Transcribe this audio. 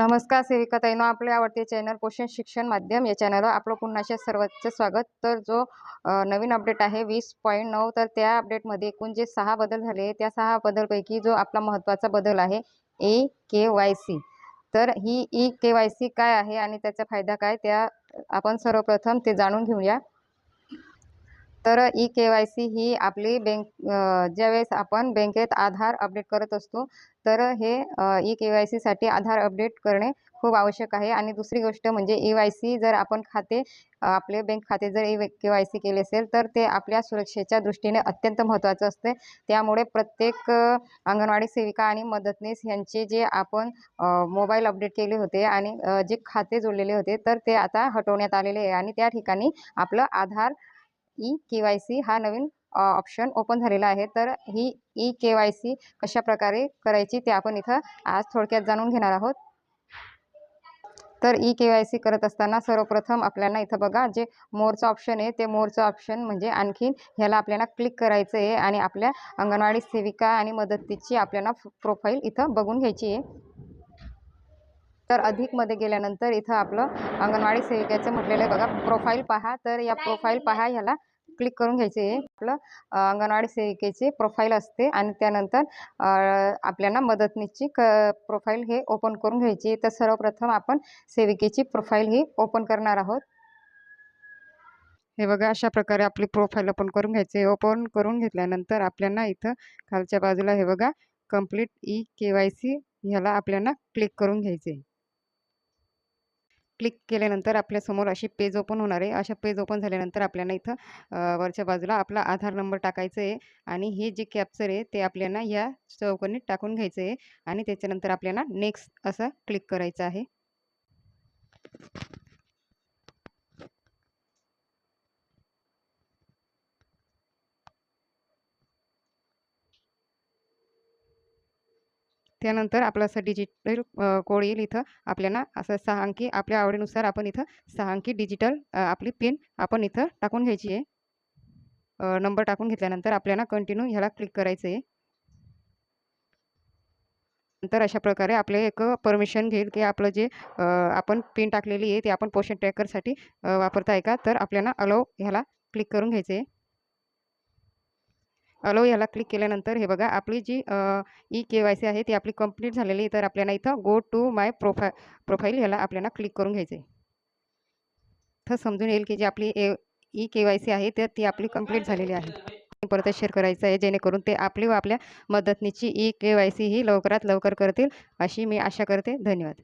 नमस्कार सेविकाताईनो आपले आवडते चॅनल पोषण शिक्षण माध्यम या चॅनलवर आपलं पुन्हा सर्वांचे स्वागत. तर जो नवीन अपडेट आहे वीस पॉईंट नऊ तर त्या अपडेटमध्ये एकूण जे सहा बदल झाले त्या सहा बदलपैकी जो आपला महत्त्वाचा बदल आहे ए के वाय सी. तर ही ई के वाय सी काय आहे आणि त्याचा फायदा काय त्या आपण सर्वप्रथम ते जाणून घेऊया. तर ई के वाय सी ही आपली बँक ज्यावेळेस आपण बँकेत आधार अपडेट करत असतो तर हे ई के वाय सीसाठी आधार अपडेट करणे खूप आवश्यक आहे. आणि दुसरी गोष्ट म्हणजे ई वाय सी जर आपण खाते आपले बँक खाते जर ई के वाय सी केले असेल तर ते आपल्या सुरक्षेच्या दृष्टीने अत्यंत महत्त्वाचं असते. त्यामुळे प्रत्येक अंगणवाडी सेविका आणि मदतनीस यांचे जे आपण मोबाईल अपडेट केले होते आणि जे खाते जोडलेले होते तर ते आता हटवण्यात आलेले आहे. आणि त्या ठिकाणी आपलं Aadhaar E K Y C हा नवीन ऑप्शन ओपन झालेला आहे. तर ही ई के वाय सी कशाप्रकारे करायची ते आपण इथं आज थोडक्यात जाणून घेणार आहोत. तर ई के वाय सी करत असताना सर्वप्रथम आपल्याला इथं बघा जे मोरचं ऑप्शन आहे ते मोरचं ऑप्शन म्हणजे आणखीन ह्याला आपल्याला क्लिक करायचं आहे आणि आपल्या अंगणवाडी सेविका आणि मदतीची आपल्याला प्रोफाईल इथं बघून घ्यायची आहे. तर अधिकमध्ये गेल्यानंतर इथं आपलं अंगणवाडी सेविकेचं म्हटलेलं आहे बघा प्रोफाईल पहा. तर या प्रोफाईल पहा ह्याला क्लिक करून घ्यायचे. हे आपलं अंगणवाडी सेविकेची प्रोफाईल असते आणि त्यानंतर आपल्याला मदतनीसची क प्रोफाईल हे ओपन करून घ्यायची. तर सर्वप्रथम आपण सेविकेची प्रोफाईल ही ओपन करणार आहोत. हे बघा अशा प्रकारे आपली प्रोफाईल ओपन करून घ्यायचे. ओपन करून घेतल्यानंतर आपल्याला इथं खालच्या बाजूला हे बघा complete E K Y C ह्याला आपल्याला क्लिक करून घ्यायचे. क्लिक केल्यानंतर आपल्यासमोर अशी पेज ओपन होणार आहे. अशा पेज ओपन झाल्यानंतर आपल्याला इथं वरच्या बाजूला आपला आधार नंबर टाकायचं आहे आणि हे जे कॅप्चर आहे ते आपल्याला या चौकणीत टाकून घ्यायचं आहे आणि त्याच्यानंतर आपल्याला नेक्स्ट असं क्लिक करायचं आहे. त्यानंतर आपलं असं डिजिटल कोड येईल इथं आपल्याला असं सहा अंकी आपल्या आवडीनुसार आपण इथं सहा अंकी डिजिटल आपली पिन आपण इथं टाकून घ्यायची आहे. नंबर टाकून घेतल्यानंतर आपल्याला कंटिन्यू ह्याला क्लिक करायचं आहे. नंतर अशा प्रकारे आपले एक परमिशन घेईल की आपलं जे आपण पिन टाकलेली आहे ते आपण पोषण ट्रॅकरसाठी वापरताय का? तर आपल्याला अलाव ह्याला क्लिक करून घ्यायचं आहे. अलो ह्याला क्लिक केल्यानंतर हे बघा आपली जी ई के वाय सी आहे ती आपली कंप्लीट झालेली आहे. तर आपल्याला इथं गो टू माय प्रोफाय प्रोफाईल ह्याला आपल्याला क्लिक करून घ्यायचं आहे तर समजून येईल की जी आपली A E K Y C आहे तर ती आपली कंप्लीट झालेली आहे. परत शेअर करायचं आहे जेणेकरून ते आपली व आपल्या मदतनीची ई के वाय सी ही लवकरात लवकर करतील अशी मी आशा करते. धन्यवाद.